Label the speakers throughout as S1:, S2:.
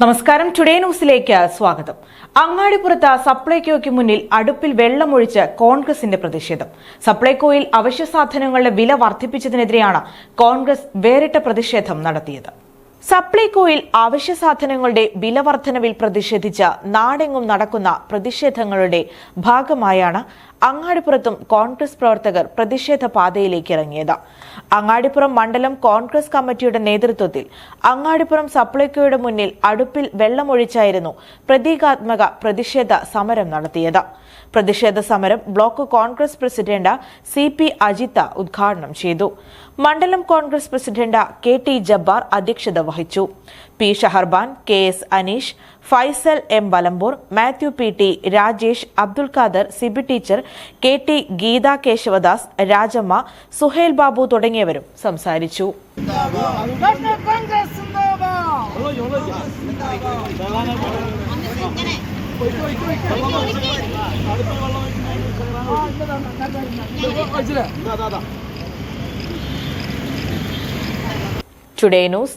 S1: നമസ്കാരം. ടുഡേ ന്യൂസിലേക്ക് സ്വാഗതം. അങ്ങാടിപ്പുറത്ത് സപ്ലൈകോയ്ക്ക് മുന്നിൽ അടുപ്പിൽ വെള്ളമൊഴിച്ച് കോൺഗ്രസിന്റെ പ്രതിഷേധം. സപ്ലൈകോയിൽ അവശ്യ സാധനങ്ങളുടെ വില വർദ്ധിപ്പിച്ചതിനെതിരെയാണ് കോൺഗ്രസ് വേറിട്ട പ്രതിഷേധം നടത്തിയത്. സപ്ലൈകോയിൽ അവശ്യ സാധനങ്ങളുടെ വില വർധനവിൽ പ്രതിഷേധിച്ച് നാടെങ്ങും നടക്കുന്ന പ്രതിഷേധങ്ങളുടെ ഭാഗമായാണ് അങ്ങാടിപ്പുറത്തും കോൺഗ്രസ് പ്രവർത്തകർ പ്രതിഷേധ പാതയിലേക്ക് ഇറങ്ങിയത്. അങ്ങാടിപ്പുറം മണ്ഡലം കോൺഗ്രസ് കമ്മിറ്റിയുടെ നേതൃത്വത്തിൽ അങ്ങാടിപ്പുറം സപ്ലൈകോയുടെ മുന്നിൽ അടുപ്പിൽ വെള്ളമൊഴിച്ചായിരുന്നു പ്രതീകാത്മക പ്രതിഷേധ സമരം നടത്തിയത്. പ്രതിഷേധ സമരം block Congress president C P Ajitha ഉദ്ഘാടനം ചെയ്തു. മണ്ഡലം Congress president K T Jabbar അധ്യക്ഷത വഹിച്ചു P Shaharban K S Aneesh Faisal M Valambur Mathew P T Rajesh Abdul Khader Sibi teacher K T Geetha Keshavadas Rajamma Suhail Babu തുടങ്ങിയവരും സംസാരിച്ചു. Today news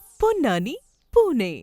S2: Ponnani Pune